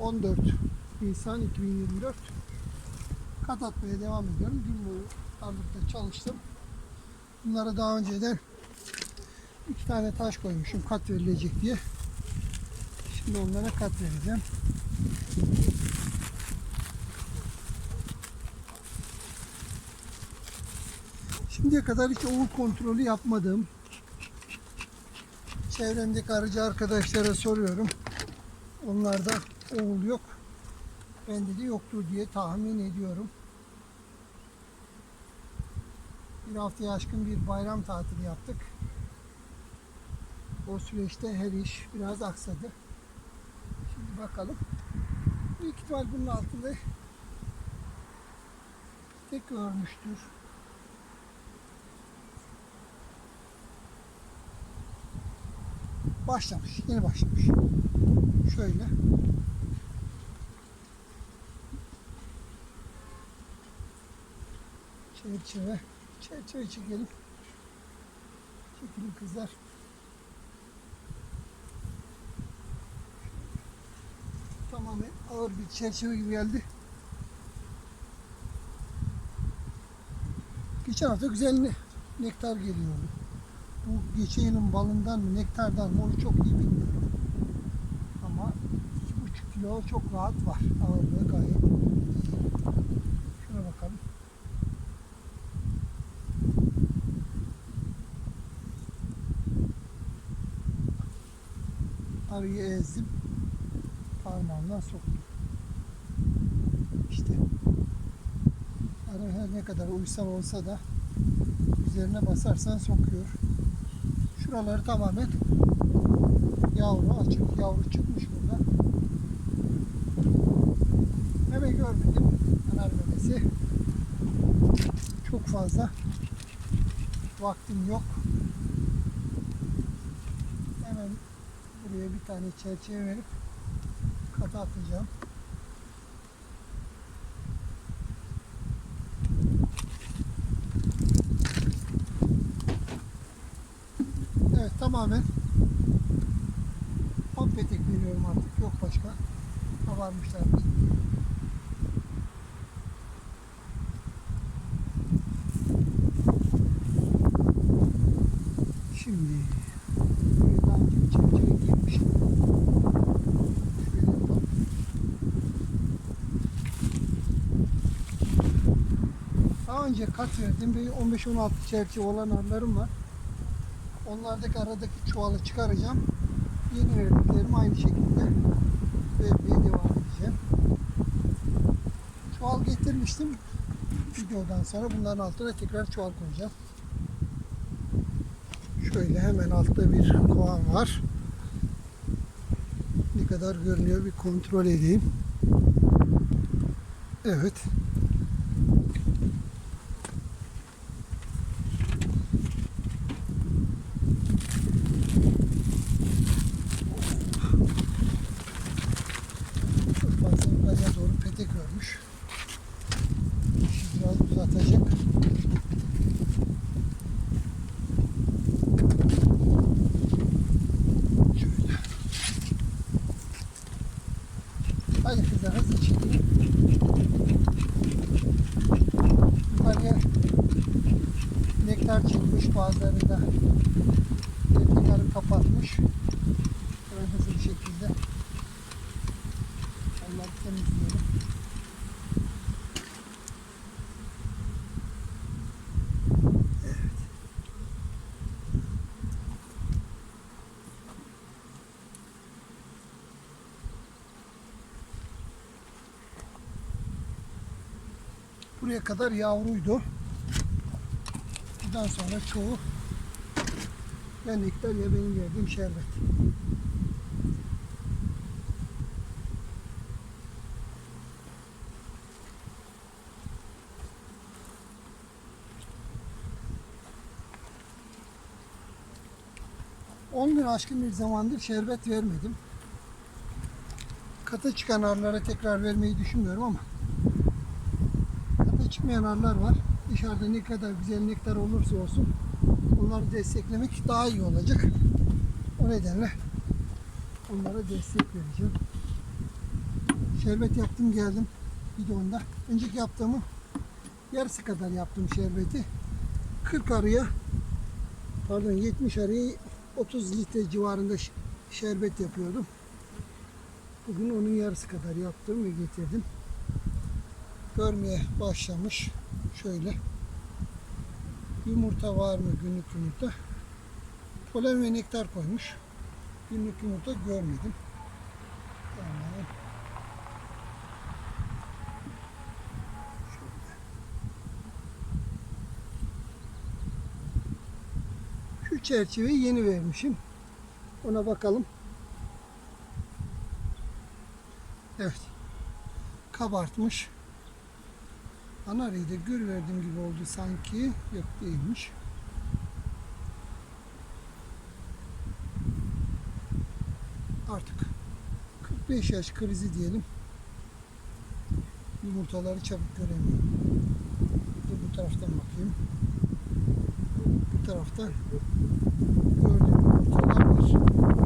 14 Nisan 2024 kat atmaya devam ediyorum. Gün boyu tarlıkta çalıştım. Bunlara daha önceden iki tane taş koymuşum kat verilecek diye. Şimdi onlara kat vereceğim. Şimdiye kadar hiç oğul kontrolü yapmadım. Çevremdeki arıcı arkadaşlara soruyorum. Onlarda oğul yok. Bende de yoktur diye tahmin ediyorum. Bir haftaya aşkın bir bayram tatili yaptık. O süreçte her iş biraz aksadı. Şimdi bakalım. Büyük ihtimal bunun altında tek örmüştür. Başlamış. Yeni başlamış. Şöyle. Çerçeve. Çerçeve çekelim. Çekelim kızlar. Tamamen ağır bir çerçeve gibi geldi. Geçen hafta güzel ne- nektar geliyordu. Bu geçen balından mı nektardan mı onu çok iyi bilmiyorum. Ama 2,5 kilo çok rahat var. Ağırlığı gayet iyi. Şuna bakalım. Arıyı ezdim. Parmağımdan soktum. İşte arı her ne kadar uysal olsa da üzerine basarsan sokuyor. Şuraları tamamen yavru açık. Yavru çıkmış burada. Meme görmedim. Anar memesi. Çok fazla vaktim yok. Hemen buraya bir tane çerçeve verip kata atacağım. Evet tamamen ham petek veriyorum artık. Yok başka. Kabarmışlar. Şimdi buraya daha önce bir çerçeve girmişim. Şöyle yapalım. Daha önce kat verdim. Bir 15-16 çerçeve olan arılarım var. Onlardaki aradaki çuvalı çıkaracağım. Yeni verdiklerimi aynı şekilde vermeye devam edeceğim. Çuval getirmiştim. Videodan sonra bunların altına tekrar çuval koyacağım. Şöyle hemen altta bir kovan var. Ne kadar görünüyor bir kontrol edeyim. Evet. Çok fazla yukarıya doğru petek örmüş. İşi biraz uzatacak. Şöyle. Hadi kızlar hızlı çekin. Yukarıya nektar bazılarında. Nektarı kapatmış. Hemen hızlı bir şekilde onları temizleyelim. Evet. Buraya kadar yavruydu. Bundan sonra çoğu nektar ya benim verdiğim şerbet. On gün aşkın bir zamandır şerbet vermedim. Kata çıkan arılara tekrar vermeyi düşünmüyorum ama kata çıkmayan arılar var. Dışarıda ne kadar güzel nektar olursa olsun onları desteklemek daha iyi olacak. O nedenle onlara destek vereceğim. Şerbet yaptım geldim bidonda. Önceki yaptığımı yarısı kadar yaptım şerbeti. 40 arıya pardon 70 arıya 30 litre civarında şerbet yapıyordum. Bugün onun yarısı kadar yaptım ve getirdim. Görmeye başlamış. Şöyle. Yumurta var mı günlük yumurta? Polen ve nektar koymuş. Günlük yumurta görmedim. Tamam. Şu çerçeveyi yeni vermişim. Ona bakalım. Evet. Kabartmış. Anarıyı da gör verdiğim gibi oldu sanki. Yok değilmiş. Artık 45 yaş krizi diyelim. Yumurtaları çabuk göremiyorum. Bu taraftan bakayım. Bu taraftan gördüğüm yumurtalar var.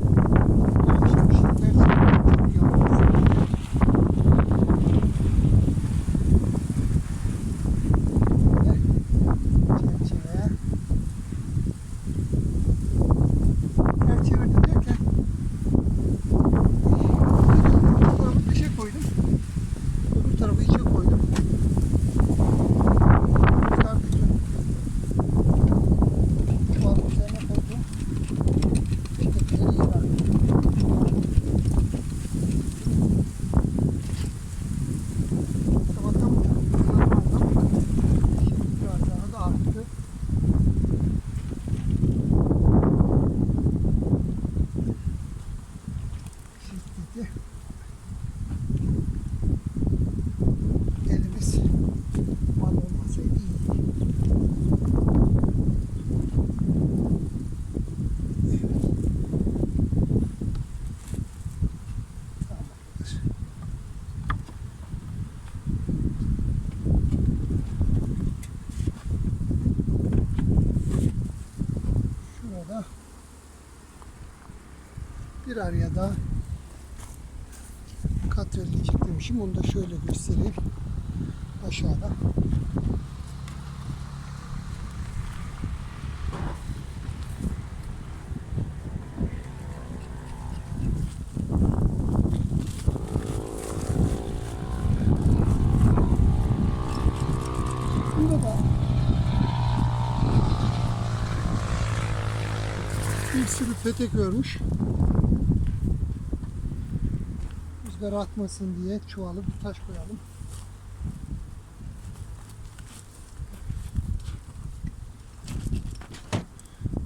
Bir araya da katrelicik demişim. Onu da şöyle göstereyim. Aşağıda. Bir sürü petek örmüş. Rüzgar atmasın diye çuvalı bir taş koyalım.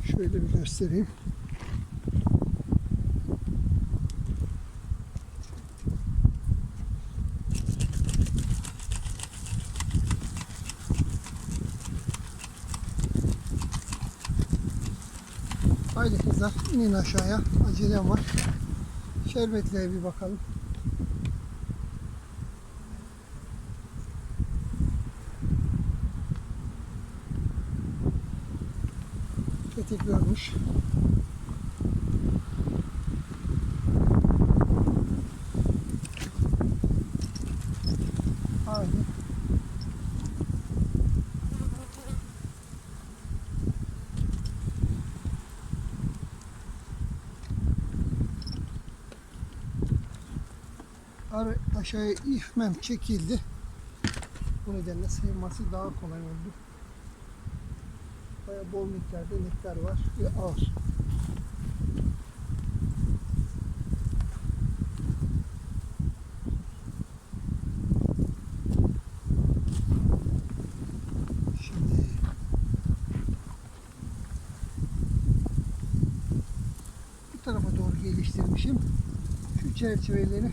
Şöyle bir göstereyim. Haydi kızlar inin aşağıya. Acelem var. Şerbetliğe bir bakalım. Görmüş. Haydi. Arı aşağıya ifmem çekildi. Bu nedenle sayılması daha kolay oldu. Baya bol miktarda nektar var ve ağır. Tarafa doğru geliştirmişim. Şu çerçeveleri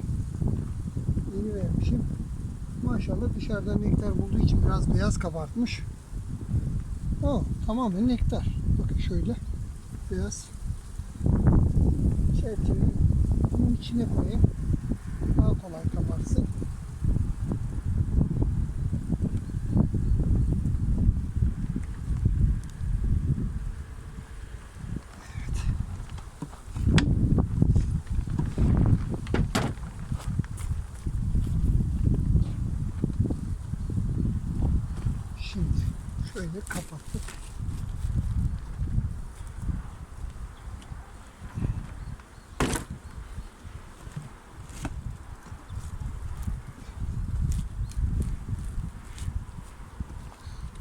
yeni vermişim. Maşallah dışarıdan nektar bulduğu için biraz beyaz kabartmış. O tamamen nektar. Bakın şöyle beyaz çerçeveyi bunun içine koyayım. Daha kolay kabarsın. Evet. Şöyle kapattık.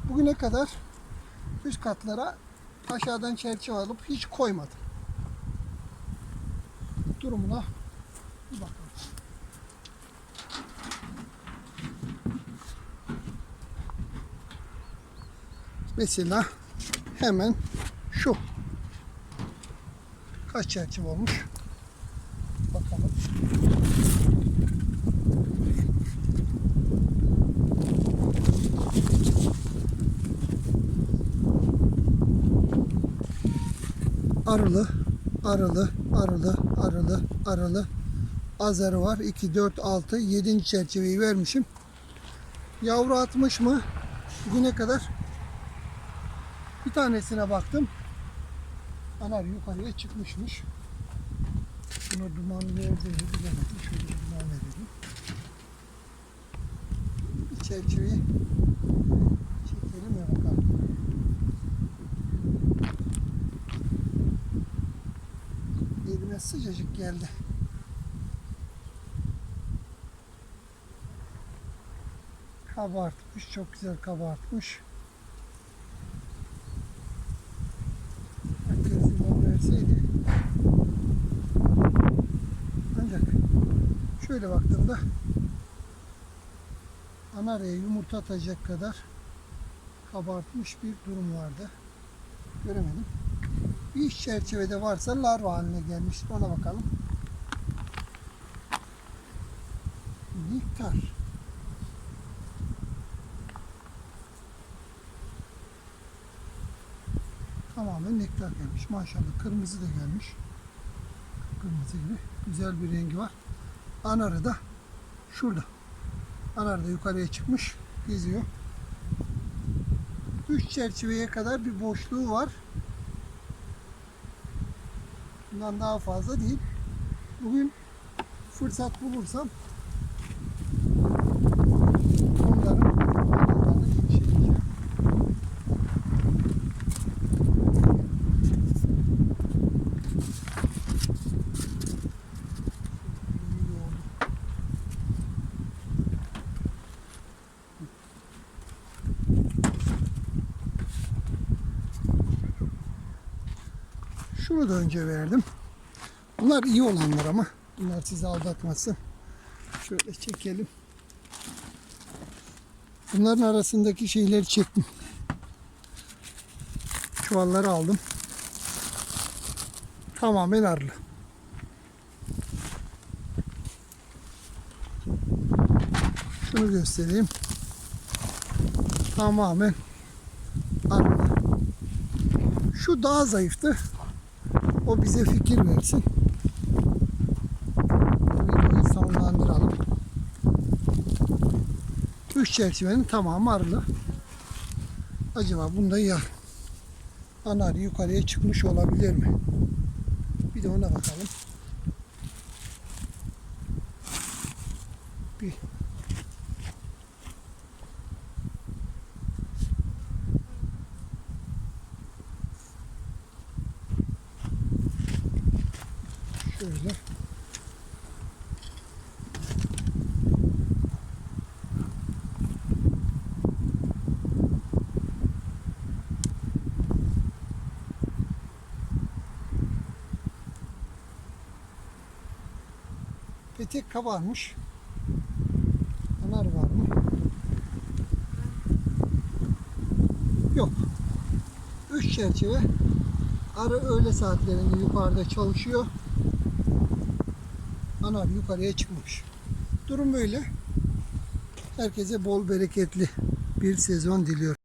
Bugüne kadar üst katlara aşağıdan çerçeve alıp hiç koymadım. Durumuna bir bakalım. Mesela hemen şu. Kaç çerçeve olmuş? Bakalım. Arılı, arılı, arılı, arılı, arılı. Azarı var. 2, 4, 6, 7. çerçeveyi vermişim. Yavru atmış mı? Bugüne kadar bir tanesine baktım. Anar yukarıya çıkmışmış. Buna duman verdi mi bilemedim. Şöyle duman verelim. Çerçeveyi çekelim ya bakalım. Elime sıcacık geldi. Kabartmış, çok güzel kabartmış. Şöyle baktığımda anaraya yumurta atacak kadar kabartmış bir durum vardı. Göremedim. Bir iç çerçevede varsa larva haline gelmiş. Ona bakalım. Niktar. Tamamen nektar gelmiş. Maşallah kırmızı da gelmiş. Kırmızı gibi. Güzel bir rengi var. Anarı da şurada. Anarı da yukarıya çıkmış. Geziyor. Üç çerçeveye kadar bir boşluğu var. Bundan daha fazla değil. Bugün fırsat bulursam onların onlarla yetişeceğim. İyi oldu. Şunu da önce verdim. Bunlar iyi olanlar ama. Bunlar sizi aldatmasın. Şöyle çekelim. Bunların arasındaki şeyleri çektim. Çuvalları aldım. Tamamen arılı. Şunu göstereyim. Tamamen arılı. Şu daha zayıftı. O bize fikir versin. Videoyu sonlandıralım. Üç çerçevenin tamamı arılı. Acaba bunda ya anar yukarıya çıkmış olabilir mi? Bir de ona bakalım. Bir şöyle Petek kabarmış. Anar var mı? Yok. Üç çerçeve. Arı öğle saatlerinde yukarıda çalışıyor. Anar yukarıya çıkmış. Durum böyle. Herkese bol bereketli bir sezon diliyorum.